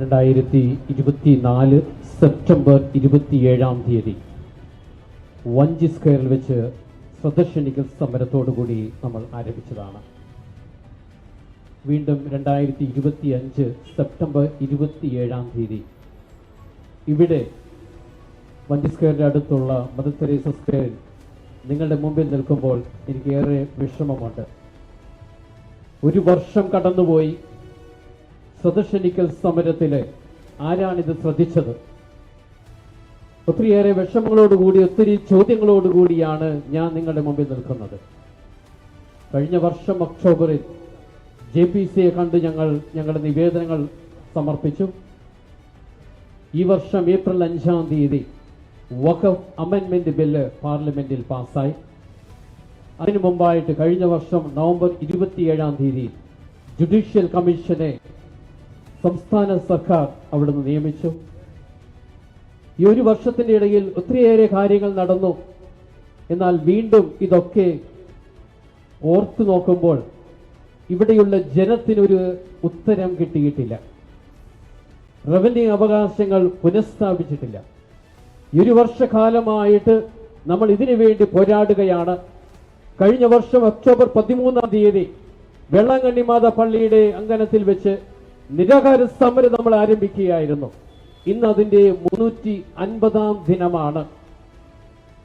രണ്ടായിരത്തി ഇരുപത്തി നാല് സെപ്റ്റംബർ ഇരുപത്തിയേഴാം തീയതി. വഞ്ചി സ്ക്വയറിൽ വെച്ച് സ്വദർശനിക്കൽ സമരത്തോടുകൂടി നമ്മൾ ആരംഭിച്ചതാണ്. വീണ്ടും രണ്ടായിരത്തി ഇരുപത്തി അഞ്ച് സെപ്റ്റംബർ ഇരുപത്തിയേഴാം തീയതി. ഇവിടെ വഞ്ചി സ്ക്വയറിന്റെ അടുത്തുള്ള മദർ സ്ക്വയറിൽ നിങ്ങളുടെ മുമ്പിൽ നിൽക്കുമ്പോൾ എനിക്ക് ഏറെ വിഷമമുണ്ട്. ഒരു വർഷം കടന്നുപോയി സ്വദർശനിക്കൽ സമരത്തിൽ ആരാണിത് ശ്രദ്ധിച്ചത്? ഒത്തിരിയേറെ വിഷമങ്ങളോടുകൂടി ഒത്തിരി ചോദ്യങ്ങളോടുകൂടിയാണ് ഞാൻ നിങ്ങളുടെ മുമ്പിൽ നിൽക്കുന്നത്. കഴിഞ്ഞ വർഷം ഒക്ടോബറിൽ ജെ പി സിയെ കണ്ട് ഞങ്ങൾ ഞങ്ങളുടെ നിവേദനങ്ങൾ സമർപ്പിച്ചു. ഈ വർഷം ഏപ്രിൽ അഞ്ചാം തീയതി വഖഫ് അമെൻമെന്റ് ബില്ല് പാർലമെന്റിൽ പാസ്സായി. അതിനു മുമ്പായിട്ട് കഴിഞ്ഞ വർഷം നവംബർ ഇരുപത്തിയേഴാം തീയതി ജുഡീഷ്യൽ കമ്മീഷനെ സംസ്ഥാന സർക്കാർ അവിടുന്ന് നിയമിച്ചു. ഈ ഒരു വർഷത്തിന്റെ ഇടയിൽ ഒത്തിരിയേറെ കാര്യങ്ങൾ നടന്നു. എന്നാൽ വീണ്ടും ഇതൊക്കെ ഓർത്തു നോക്കുമ്പോൾ ഇവിടെയുള്ള ജനത്തിനൊരു ഉത്തരം കിട്ടിയിട്ടില്ല. റവന്യൂ അവകാശങ്ങൾ പുനഃസ്ഥാപിച്ചിട്ടില്ല. ഒരു വർഷകാലമായിട്ട് നമ്മൾ ഇതിനു വേണ്ടി പോരാടുകയാണ്. കഴിഞ്ഞ വർഷം ഒക്ടോബർ പതിമൂന്നാം തീയതി വെള്ളാങ്കണ്ണിമാത പള്ളിയുടെ അങ്കണത്തിൽ വെച്ച് നിരാകാര സമരം നമ്മൾ ആരംഭിക്കുകയായിരുന്നു. ഇന്ന് അതിന്റെ മുന്നൂറ്റി അൻപതാം ദിനമാണ്.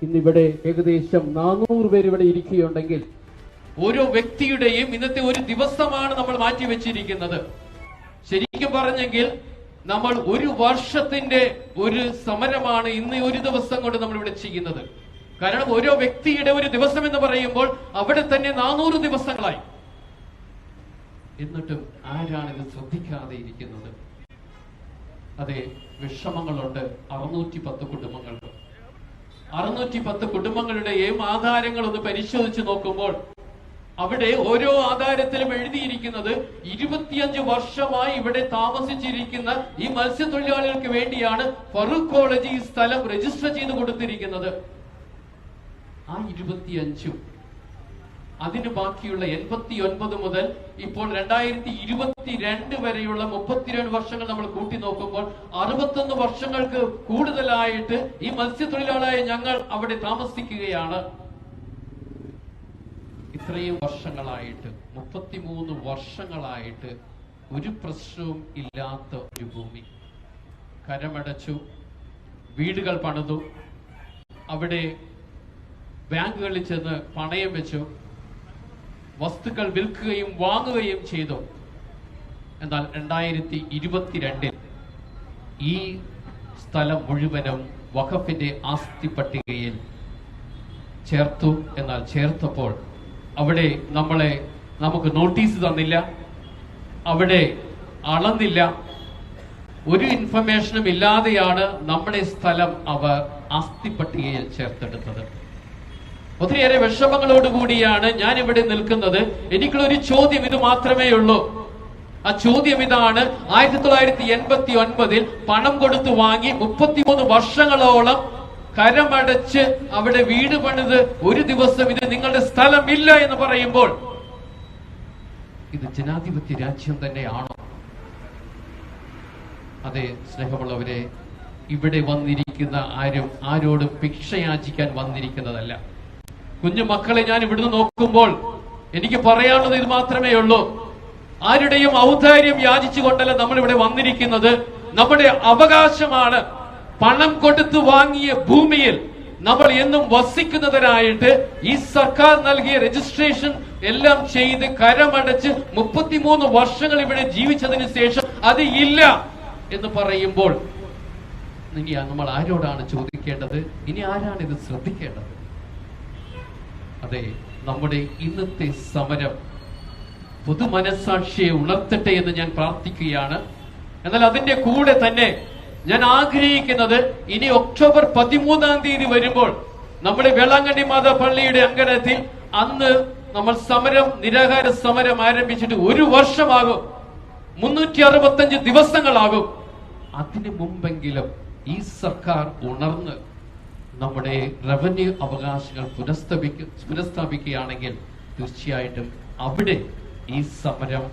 ഇന്നിവിടെ ഏകദേശം നാനൂറ് പേര് ഇവിടെ ഇരിക്കുകയുണ്ടെങ്കിൽ ഓരോ വ്യക്തിയുടെയും ഇന്നത്തെ ഒരു ദിവസമാണ് നമ്മൾ മാറ്റി വെച്ചിരിക്കുന്നത് ശരിക്കും പറഞ്ഞെങ്കിൽ നമ്മൾ ഒരു വർഷത്തിന്റെ ഒരു സമരമാണ് ഇന്ന് ഒരു ദിവസം കൊണ്ട് നമ്മൾ ഇവിടെ ചെയ്യുന്നത്. കാരണം ഓരോ വ്യക്തിയുടെ ഒരു ദിവസം എന്ന് പറയുമ്പോൾ അവിടെ തന്നെ നാനൂറ് ദിവസങ്ങളായി. എന്നിട്ടും ആരാണിത് ശ്രദ്ധിക്കാതെ ഇരിക്കുന്നത്? അതെ വിഷമങ്ങളുണ്ട് അറുന്നൂറ്റി പത്ത് കുടുംബങ്ങൾക്ക് അറുന്നൂറ്റി പത്ത് കുടുംബങ്ങളുടെയും ആധാരങ്ങൾ ഒന്ന് പരിശോധിച്ച് നോക്കുമ്പോൾ അവിടെ ഓരോ ആധാരത്തിലും എഴുതിയിരിക്കുന്നത് ഇരുപത്തിയഞ്ച് വർഷമായി ഇവിടെ താമസിച്ചിരിക്കുന്ന ഈ മത്സ്യത്തൊഴിലാളികൾക്ക് വേണ്ടിയാണ് ഫറൂഖ് കോളേജ് ഈ സ്ഥലം രജിസ്റ്റർ ചെയ്ത് കൊടുത്തിരിക്കുന്നത്. ആ ഇരുപത്തിയഞ്ചും അതിന് ബാക്കിയുള്ള എൺപത്തി ഒൻപത് മുതൽ ഇപ്പോൾ രണ്ടായിരത്തി ഇരുപത്തിരണ്ട് വരെയുള്ള മുപ്പത്തിരണ്ട് വർഷങ്ങൾ നമ്മൾ കൂട്ടി നോക്കുമ്പോൾ അറുപത്തൊന്ന് വർഷങ്ങൾക്ക് കൂടുതലായിട്ട് ഈ മത്സ്യത്തൊഴിലാളിയായ ഞങ്ങൾ അവിടെ താമസിക്കുകയാണ്. ഇത്രയും വർഷങ്ങളായിട്ട് മുപ്പത്തിമൂന്ന് വർഷങ്ങളായിട്ട് ഒരു പ്രശ്നവും ഇല്ലാത്ത ഒരു ഭൂമി. കരമടച്ചു വീടുകൾ പണിതു അവിടെ ബാങ്കുകളിൽ ചെന്ന് പണയം വെച്ചു. വസ്തുക്കൾ വിൽക്കുകയും വാങ്ങുകയും ചെയ്തു. എന്നാൽ രണ്ടായിരത്തി ഇരുപത്തിരണ്ടിൽ ഈ സ്ഥലം മുഴുവനും വഖഫിന്റെ ആസ്തി പട്ടികയിൽ ചേർത്തു. എന്നാൽ ചേർത്തപ്പോൾ അവിടെ നമ്മളെ നമുക്ക് നോട്ടീസ് തന്നില്ല. അവിടെ അളന്നില്ല. ഒരു ഇൻഫർമേഷനും ഇല്ലാതെയാണ് നമ്മുടെ സ്ഥലം അവർ ആസ്തി പട്ടികയിൽ ചേർത്തെടുത്തത്. ഒത്തിരിയേറെ വിഷമങ്ങളോടുകൂടിയാണ് ഞാൻ ഇവിടെ നിൽക്കുന്നത്. എനിക്കുള്ള ഒരു ചോദ്യം ഇത് മാത്രമേ ഉള്ളൂ. ആ ചോദ്യം ഇതാണ്. ആയിരത്തി തൊള്ളായിരത്തി എൺപത്തി ഒൻപതിൽ പണം കൊടുത്തു വാങ്ങി മുപ്പത്തിമൂന്ന് വർഷങ്ങളോളം കരമടച്ച് അവിടെ വീട് പണിത് ഒരു ദിവസം ഇത് നിങ്ങളുടെ സ്ഥലമില്ല എന്ന് പറയുമ്പോൾ ഇത് ജനാധിപത്യ രാജ്യം തന്നെയാണോ? അതെ സ്നേഹമുള്ളവരെ ഇവിടെ വന്നിരിക്കുന്ന ആരും ആരോടും ഭിക്ഷയാചിക്കാൻ വന്നിരിക്കുന്നതല്ല. കുഞ്ഞു മക്കളെ ഞാൻ ഇവിടുന്ന് നോക്കുമ്പോൾ എനിക്ക് പറയാനുള്ളത് ഇത് മാത്രമേ ഉള്ളൂ. ആരുടെയും ഔദാര്യം യാചിച്ചുകൊണ്ടല്ല നമ്മൾ ഇവിടെ വന്നിരിക്കുന്നത്. നമ്മുടെ അവകാശമാണ് പണം കൊടുത്തു വാങ്ങിയ ഭൂമിയിൽ നമ്മൾ എന്നും വസിക്കുന്നതിനായിട്ട് ഈ സർക്കാർ നൽകിയ രജിസ്ട്രേഷൻ എല്ലാം ചെയ്ത് കരമടച്ച് മുപ്പത്തിമൂന്ന് വർഷങ്ങൾ ഇവിടെ ജീവിച്ചതിന് ശേഷം അത് ഇല്ല എന്ന് പറയുമ്പോൾ ഇനി നമ്മൾ ആരോടാണ് ചോദിക്കേണ്ടത്? ഇനി ആരാണ് ഇത് ശ്രദ്ധിക്കേണ്ടത്? അതെ നമ്മുടെ ഇന്നത്തെ സമരം പൊതുമനസാക്ഷിയെ ഉണർത്തട്ടെ എന്ന് ഞാൻ പ്രാർത്ഥിക്കുകയാണ്. എന്നാൽ അതിന്റെ കൂടെ തന്നെ ഞാൻ ആഗ്രഹിക്കുന്നത് ഇനി ഒക്ടോബർ പതിമൂന്നാം തീയതി വരുമ്പോൾ നമ്മുടെ വേളാങ്കണ്ണി മാതാ പള്ളിയുടെ അങ്കണത്തിൽ അന്ന് നമ്മൾ സമരം നിരാഹാര സമരം ആരംഭിച്ചിട്ട് ഒരു വർഷമാകും. മുന്നൂറ്റി അറുപത്തഞ്ച് ദിവസങ്ങളാകും. അതിനു മുമ്പെങ്കിലും ഈ സർക്കാർ ഉണർന്ന് നമ്മുടെ റവന്യൂ അവകാശങ്ങൾ പുനഃസ്ഥാപിക്ക പുനഃസ്ഥാപിക്കുകയാണെങ്കിൽ തീർച്ചയായിട്ടും അവിടെ ഈ സമരം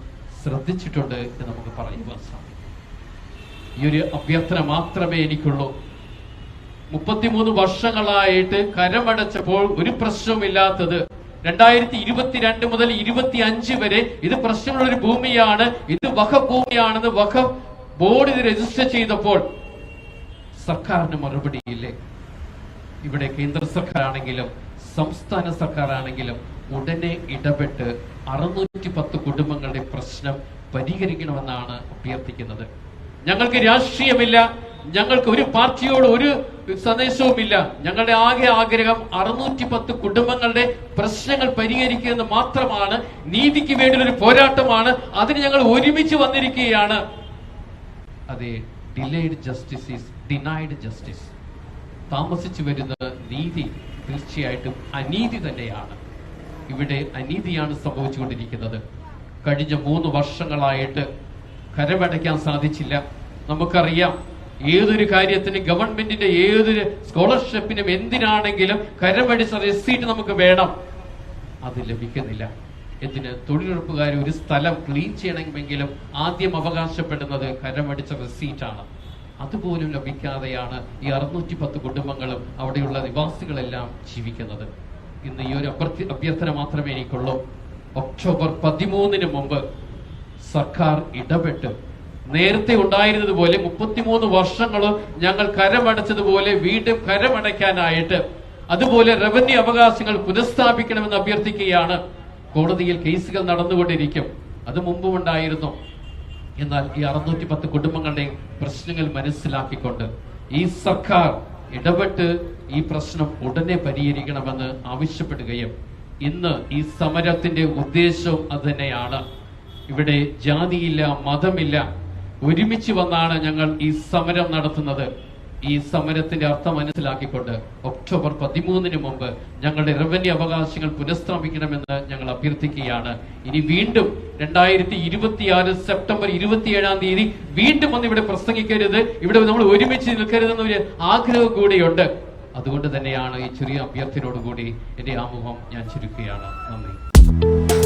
ശ്രദ്ധിച്ചിട്ടുണ്ട് എന്ന് നമുക്ക് പറയുവാൻ സാധിക്കും. ഈ ഒരു അഭ്യർത്ഥന മാത്രമേ എനിക്കുള്ളൂ. മുപ്പത്തിമൂന്ന് വർഷങ്ങളായിട്ട് കരമടച്ചപ്പോൾ ഒരു പ്രശ്നവുമില്ലാത്തത് രണ്ടായിരത്തി ഇരുപത്തിരണ്ട് മുതൽ ഇരുപത്തി അഞ്ച് വരെ ഇത് പ്രശ്നമുള്ള ഒരു ഭൂമിയാണ് ഇത് വഖ ഭൂമിയാണെന്ന് വഖ ബോർഡ് ഇത് രജിസ്റ്റർ ചെയ്തപ്പോൾ സർക്കാരിന് മറുപടിയില്ലേ? ഇവിടെ കേന്ദ്ര സർക്കാരാണെങ്കിലും സംസ്ഥാന സർക്കാരാണെങ്കിലും ഉടനെ ഇടപെട്ട് അറുന്നൂറ്റി പത്ത് കുടുംബങ്ങളുടെ പ്രശ്നം പരിഹരിക്കണമെന്നാണ് അഭ്യർത്ഥിക്കുന്നത്. ഞങ്ങൾക്ക് രാഷ്ട്രീയമില്ല ഞങ്ങൾക്ക് ഒരു പാർട്ടിയോട് ഒരു സന്ദേശവുമില്ല. ഞങ്ങളുടെ ആകെ ആഗ്രഹം അറുന്നൂറ്റി പത്ത് കുടുംബങ്ങളുടെ പ്രശ്നങ്ങൾ പരിഹരിക്കുക എന്ന് മാത്രമാണ് നീതിക്ക് വേണ്ടി ഒരു പോരാട്ടമാണ് അതിന് ഞങ്ങൾ ഒരുമിച്ച് വന്നിരിക്കുകയാണ്. അതെ ഡിലേഡ് ജസ്റ്റിസ് ഡിനൈഡ് ജസ്റ്റിസ്. താമസിച്ചു വരുന്ന നീതി തീർച്ചയായിട്ടും അനീതി തന്നെയാണ്. ഇവിടെ അനീതിയാണ് സംഭവിച്ചുകൊണ്ടിരിക്കുന്നത്. കഴിഞ്ഞ മൂന്ന് വർഷങ്ങളായിട്ട് കരമടയ്ക്കാൻ സാധിച്ചില്ല. നമുക്കറിയാം ഏതൊരു കാര്യത്തിന് ഗവൺമെന്റിന്റെ ഏതൊരു സ്കോളർഷിപ്പിനും എന്തിനാണെങ്കിലും കരമടിച്ച റെസീറ്റ് നമുക്ക് വേണം. അത് ലഭിക്കുന്നില്ല. എന്തിന് തൊഴിലുറപ്പുകാർ ഒരു സ്ഥലം ക്ലീൻ ചെയ്യണമെങ്കിലും ആദ്യം അവകാശപ്പെടുന്നത് കരമടിച്ച റെസീറ്റാണ്. അതുപോലും ലഭിക്കാതെയാണ് ഈ അറുന്നൂറ്റി പത്ത് കുടുംബങ്ങളും അവിടെയുള്ള നിവാസികളെല്ലാം ജീവിക്കുന്നത്. ഇന്ന് ഈ ഒരു അഭ്യർത്ഥി അഭ്യർത്ഥന മാത്രമേ എനിക്കുള്ളൂ. ഒക്ടോബർ പതിമൂന്നിന് മുമ്പ് സർക്കാർ ഇടപെട്ട് നേരത്തെ ഉണ്ടായിരുന്നതുപോലെ മുപ്പത്തിമൂന്ന് വർഷങ്ങളും ഞങ്ങൾ കരമടച്ചതുപോലെ വീണ്ടും കരമടയ്ക്കാനായിട്ട് അതുപോലെ റവന്യൂ അവകാശങ്ങൾ പുനഃസ്ഥാപിക്കണമെന്ന് അഭ്യർത്ഥിക്കുകയാണ്. കോടതിയിൽ കേസുകൾ നടന്നുകൊണ്ടിരിക്കും. അത് മുമ്പും ഉണ്ടായിരുന്നു എന്നാൽ ഈ അറുന്നൂറ്റി പത്ത് കുടുംബങ്ങളുടെയും പ്രശ്നങ്ങൾ മനസ്സിലാക്കിക്കൊണ്ട് ഈ സർക്കാർ ഇടപെട്ട് ഈ പ്രശ്നം ഉടനെ പരിഹരിക്കണമെന്ന് ആവശ്യപ്പെടുകയും ഇന്ന് ഈ സമരത്തിന്റെ ഉദ്ദേശവും അത് തന്നെയാണ്. ഇവിടെ ജാതിയില്ല മതമില്ല. ഒരുമിച്ച് വന്നാണ് ഞങ്ങൾ ഈ സമരം നടത്തുന്നത്. ഈ സമരത്തിന്റെ അർത്ഥം മനസ്സിലാക്കിക്കൊണ്ട് ഒക്ടോബർ പതിമൂന്നിന് മുമ്പ് ഞങ്ങളുടെ റവന്യൂ അവകാശങ്ങൾ പുനഃസ്ഥാപിക്കണമെന്ന് ഞങ്ങൾ അഭ്യർത്ഥിക്കുകയാണ്. ഇനി വീണ്ടും രണ്ടായിരത്തി ഇരുപത്തിയാറ് സെപ്റ്റംബർ ഇരുപത്തിയേഴാം തീയതി വീണ്ടും ഒന്ന് ഇവിടെ പ്രസംഗിക്കരുത്. ഇവിടെ നമ്മൾ ഒരുമിച്ച് നിൽക്കരുതെന്നൊരു ആഗ്രഹം കൂടിയുണ്ട്. അതുകൊണ്ട് തന്നെയാണ് ഈ ചെറിയ അഭ്യർത്ഥനയോടുകൂടി എന്റെ ആമുഖം ഞാൻ ചുരുക്കുകയാണ്. നന്ദി.